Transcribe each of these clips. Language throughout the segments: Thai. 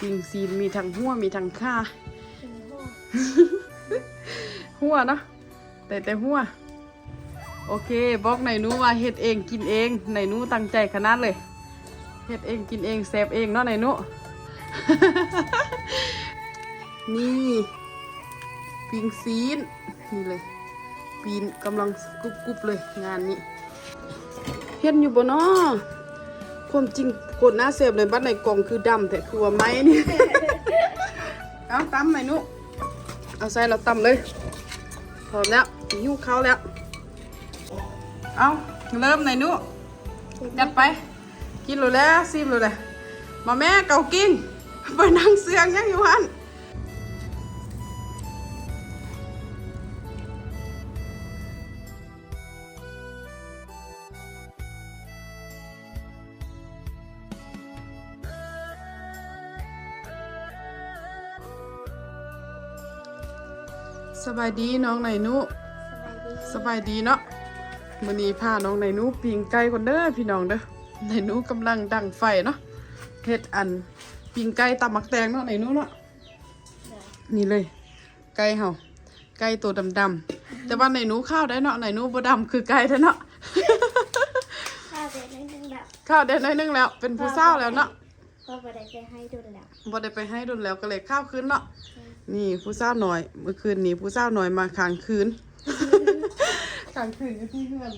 ปิงซีนมีทั้งหัวมีทั้งข้าเป็นโหหัวเนาะแต่แต่หัวโอเคบอกไหนหนูว่าเฮ็ดเองกินเองไหนหนูตั้งใจขนาดเลยเฮ็ดเองกินเองแซบเองเนาะไหนหนูนี่ปิงซีนนี่เลยปีนกำลังกุบกุบๆเลยงานนี้เฮ็ดอยู่บ่เนาะ ความจริงกดหน้าเสพเลยบัดในกล่องคือดำแต่คือว่าไม้นี่ เอาตำไหนนุเอาใส่เราตำเลยพร้อมแล้วหิ้วข้าแล้ว เอาเริ่มไหนนุจัดไป กินเลยแล้วซีมเลยแล้วมาแม่เกากินไปนั่งเสียงยังอยู่หัน สบายดีน้องไหนหนุสบายดีสบายดีเนาะมื้อนี้พาน้องไหนหนูปิงไก่คนเด้อพี่น้องเด้อไหนหนูกำลังดังไฟเนาะเฮ็ดอันปิงไก่ตำมักแตงเนาะไหนหนูเนาะนี่เลย ไก่เฮาไก่ตัวดำๆแต่ว่าไหนหนูข้าวได้เนาะไหนหนูบ่ดำคือไก่แท้เนาะข้าวเด็ดนิดนึงแบบข้าวได้น้อยหนึงแล้ว เป็นผู้สาวแล้วเนาะก็ไปได้ไปให้ดูแล้วบ่ได้ไปให้ดนแล้วก็เลยข้าวคืนเนาะ นี่ผู้สาวหน่อยเมื่อคืนนี้ผู้สาวหน่อยมาค้างคืนค้างคืนอยู่ที่เพื่อน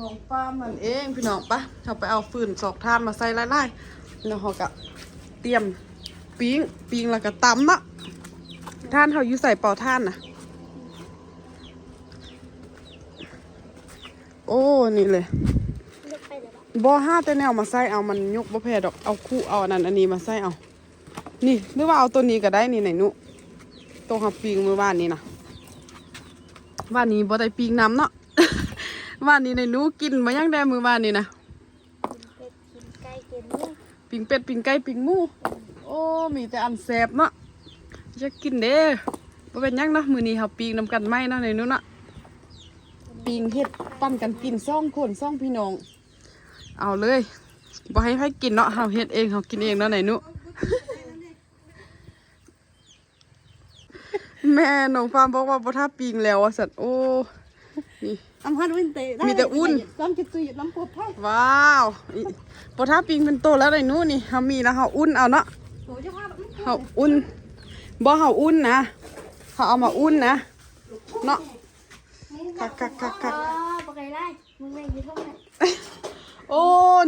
น้องป้ามันเองพี่น้องปะเราไปเอาฟืนสอกทานมาใส่ไล่ๆแล้วเราก็เตรียมปิ้งปิ้งแล้วก็ตำเนาะท่านเขาอยู่ใส่เป่าท่านนะโอ้นี่เลยเลือกไปเลยปะบ่ห้าแต่แนวมาใส่เอามันยกบ่แพ้ดอกเอาคู่เอาอันนั้นอันนี้มาใส่เอา นี่หรือว่าเอาตัวนี้ก็ได้นี่ไหนนุ ตัวหับปิงมือบ้านนี้นะบ้านนี้บ่ได้ปิงน้ำเนาะบ้านนี้ในนู้กินมายังได้มือบ้านนี้นะปีงเป็ดปิงไก่ปิงหมูโอ้มีแต่อันแซ่บเนาะจะกินเด้บ่เป็นยังเนาะมือนี้เฮาปิงนำกันไหมเนาะในนู้เนาะปิงเฮ็ดปั้นกันกินซ่องคนซ่องพี่น้องเอาเลยบ่ให้ใครกินเนาะเฮาเฮ็ดเองเฮากินเองเนาะไหนนู แม่น้องฟาร์มบอกว่าบ่ท่าปิงแล้วอะสัตว์โอ้นี่อำพันวินเตมีแต่อุ่นน้ำจิตตุยน้ำปวดไผ่ว้าวอีบ่ท่าปิงเป็นโตแล้วไหนหนูนี่เฮามีแล้วเฮาอุ่นเอาเนาะโอ้ยเจ้าภาพมันเฮาอุ่นบ่เฮาอุ่นนะเฮาเอามาอุ่นนะเนาะคักคักคักคัก อ๋อปกติไล่มึงไม่ยืดเท่าไหร่โอ้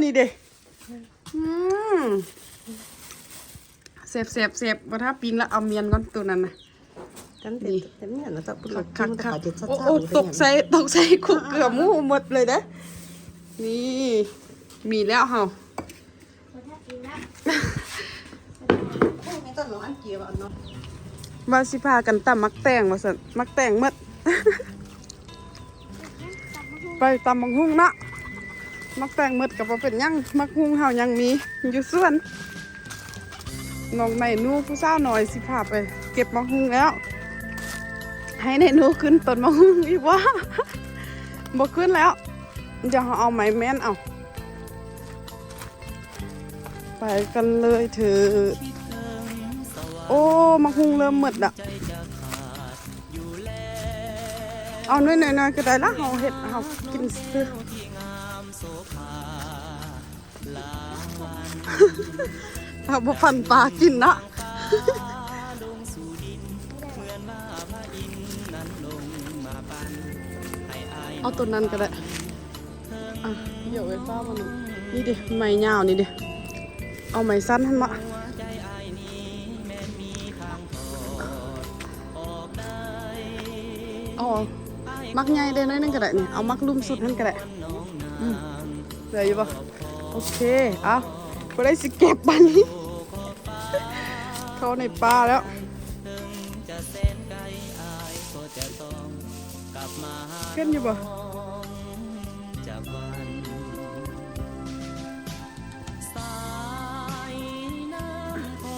นี่เด้อืมเสบเสบเสบบ่ท่าปิงแล้วเอาเมียนก่อนตัวนั้นน่ะ กันเต็มเต็มเนี่ยนะจ๊ะปุ๊บคักคัคักกคัคักกจิตชัดโอ้ๆโอ้ตกใส่ตกใส่คุกเกลือหมูหมดเลยเด้อนี่ มีแล้วเฮาคนถ้ากินนะไม่ต้องหลงอันเกี่ยวอันเนาะว่าสิพากันตำมักแตงว่าซั่นมักแตงหมดไปตำมักฮุ้งเนาะมักแตงหมดก็บ่เป็นหยังมักฮุ้งเฮายังมีอยู่สวนน้องในหนูผู้สาวน้อยสิพาไป เก็บมักฮุ้งแล้ว ให้ในนูขึ้นต้นมักฮุ้งอีกว่าบ่ขึ้นแล้วเดี๋ยวเราเอาไม้แม่นเอาไปกันเลยเถอะโอ้มักฮุ้งเริ่มหมดอะเอาหน่อยหน่อยๆก็ได้ละเฮาเฮ็ดเฮากินซื้อเอาบ่พันปลากินนะ เอาตัวนั้นก็ได้ อะเดี๋ยวไว้ฟ้ามันงนี่ดิ ไม้ยาวนี่ดิ เอาไม้สั้นให้มาเอามักใหญ่ได้น้อยนึงก็ได้นี่ เอามักลุ่มสุดนั่นก็ได้เหลืออยู่ปะโอเค เอาก็ได้สิเก็บบันนี้ เข้าในป่าแล้วขึ้นอยู่ปะ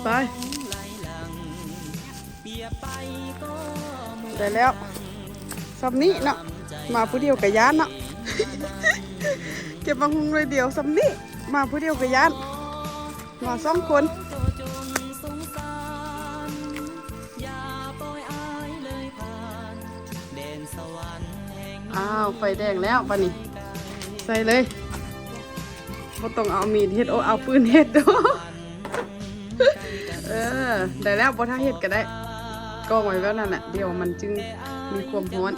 ไปได้แล้วซัมนี้เนาะมาผู้เดียวกับยานเนาะเก็บมาหุงเลยเดียวซัมนี้มาผู้เดียวกับยานมาสองคนอ้าวไฟแดงแล้วปะนี่ใส่เลยก็ต้องเอามีดเฮ็ดโอเอาปืนเฮ็ดด้วย ได้แล้วบ่ถ้าเฮ็ดก็ได้กองไว้แล้วนั่นแหละเดี๋ยวมันจึงมีความร้อน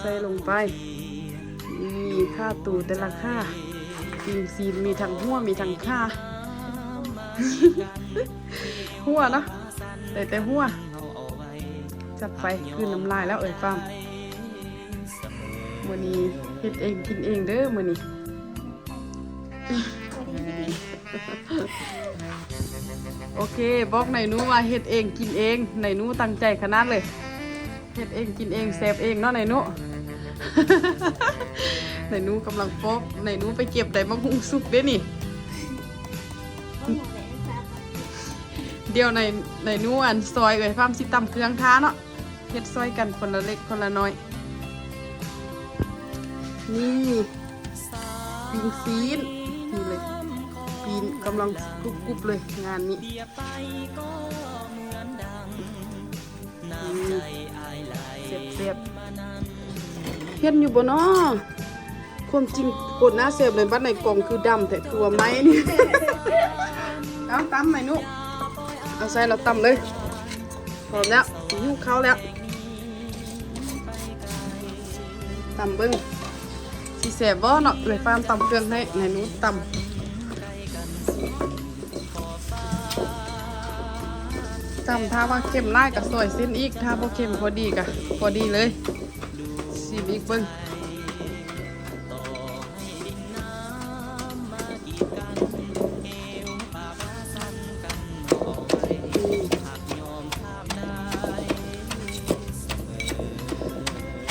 ใส่ลงไปนี่ค่าตูแต่ละค่าปีนซีนมีทั้งหัวมีทั้งค่าหัวเนาะแต่แต่หัว จัดไปคือน้ำลายแล้วเอ่ยฟามมื้อนี้เฮ็ดเองกินเองเด้อมื้อนี้ โอเคบอกไหนนูว่าเฮ็ดเองกินเองไหนนู้ตั้งใจขนาดเลยเฮ็ดเองกินเองแซ่บเองเนาะไหนนู้ไหนนู้กำลังปอกไหนนู้ไปเก็บได้มะฮุงสุกเด้นี่เอาหนิเดี๋ยวในในหนูอันซอยเอ่ยฟามสิตำเครื่องท้าเนาะเฮ็ดซอยกันคนละเล็กคนละน้อย นี่ปิงซีนนี่เลย ปีนกำลังกรุบกรุบเลยงานนี้นี่เสียบๆเฮ็ดอยู่บ่เนาะความจริงกดหน้าเสียบเลยบ้านในกล่องคือดำแต่ตัวไม้นี่เอาตำไหนนุเอาใส่เราตำเลยพร้อมแล้วหิ้วข้าแล้วตำเบิ้งสีแสบบ่เนาะเลยฟาร์มตำเครื่องให้ไหนนูตำ ตำถ้าว่าเค็มไล่กับซอยเส้นอีก ถ้าบ่เค็มพอดีกะพอดีเลยสีอีกเบิ้ง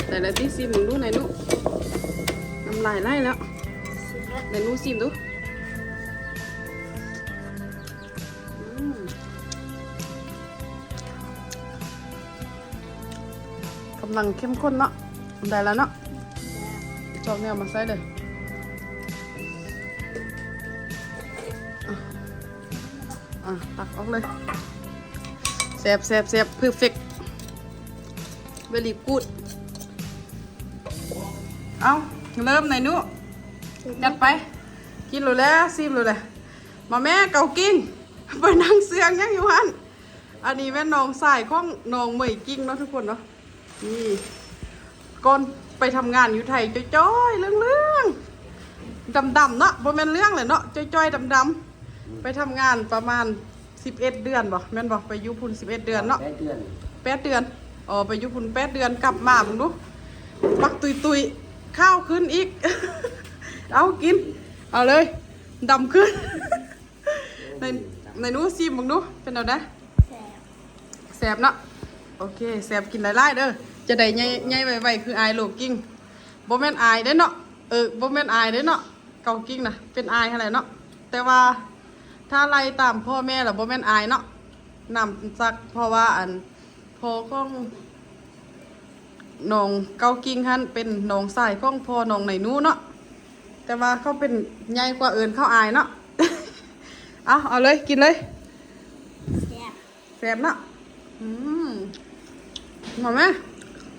แต่ละที่ซีมึงดูไหนอยหนุน้ำลายไล่แล้วไหนนูซีมดู กำลังเข้มข้นเนาะได้แล้วเนาะจอกเนี่ยมาใส่เลยอะตักออกเลยแซบแซบแซบเพอร์เฟกต์เวลีกูดเอาเริ่มไหนอยหนุจัดไป กินรู้แล้วซีมรู้แล้วมาแม่เกากิ้งไปนั่งเสียงยังอยู่ฮันอันนี้แม่น้องสายของน้องเหมยกิ้งเนาะทุกคนเนาะ นี่ก่อนไปทำงานอยู่ไทยจ้อยๆเรื่องๆดำๆเนาะบ่แม่นเรื่องเลยเนาะจ้อยๆดำๆไปทำงานประมาณ11เดือนบ่แม่นบ่ไปอยุพุน11เดือนเนาะ แปดเดือนแปดเดือนอ๋อไปอยุพุนแปดเดือนกลับมาบุงดูปักตุยตุยๆข้าวขึ้นอีก เอากิน เอาเลยดำขึ้น ในในนู้ซีมบังดูเป็นเอาได้แสบแสบเนาะโอเคแสบกินหลายๆเด้อ จะได้ใหญ่ใหญ่ไวๆคืออายโลกิ้งบ่แม่นอายเด้เนาะเออบ่แม่นอายเด้เนาะเกากิ้งนะเป็นอายอะไรเนาะแต่ว่าถ้าไล่ตามพ่อแม่ล่ะบ่แม่นอายเนาะนำซักเพราะว่าอันพ่อของน้องเกากิ้งหันเป็นน้องสายของพ่อน้องไหนนู้เนาะแต่ว่าเขาเป็นใหญ่กว่าเอิญเขาอายเนาะเอาเอาเลยกินเลยแสบแซ่บเนาะอืมหอมไหม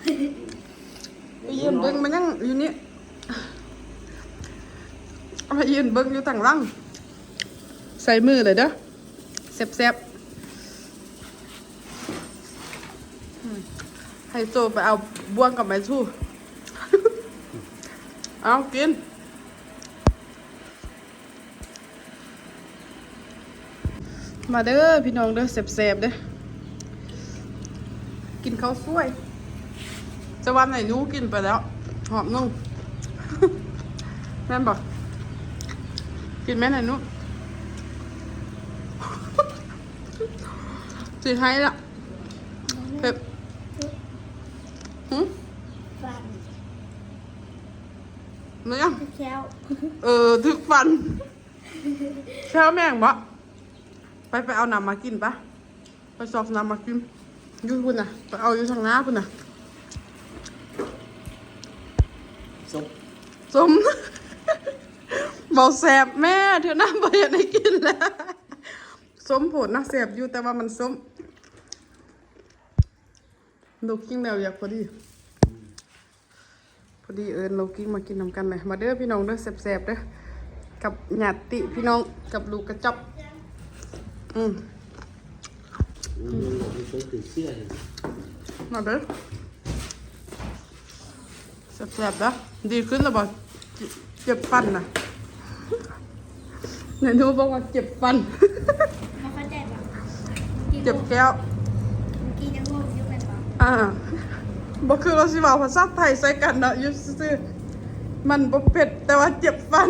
ไปยืนเบิ้งมันยังอยู่นี่เอาไปยืนเบิ้งอยู่ต่างหล่างใส่มือเลยเด้อแซ่บแซบๆให้โจไปเอาบ่วงกับไม้ชู่เอากินมาเด้อพี่น้องเด้อแซ่บๆเด้อกินข้าวสวย จะวันไหนหนู้กินไปแล้ว หอมนุ่งแม่นบอก กินไหมไหนหนู้สิให้ละเผ็ดหืมฟันเนื้อแค้วเออทึกฟันแค่แม่งบะไปไปเอาน้ำมากินปะไปสอบน้ำมากินอยูคุณน่ะไปเอาอยู่ทางหน้าคุณน่ะ สมบอกแสบแม่เธอหน้าไปอยากได้กินแล้วสมผลนะแสบอยู่แต่ว่ามันสมดูกิ้งแล้วอยากพอดี พอดีเอิญเรากิ้งมากินน้ำกันเลยมาเด้อพี่น้องเด้อแซ่บๆเด้อกับหยาติพี่น้องกับลูกกระจบอืมอกไม่เคยตื่นเสื้อเลยมาเด้อแซ่บๆนะดีขึ้นแล้วบ่ เจ็บเจ็บฟันนะไหนหนูบอกว่าเจ็บฟันมาเข้าใจปะเจ็บแก้วเมื่อกี้ยังงงอยู่เป็นปะอ่าบ่คือเราสิเว้าภาษาไทยใส่กันเนาะอยู่ซื่อๆมันบ่เผ็ดแต่ว่าเจ็บฟัน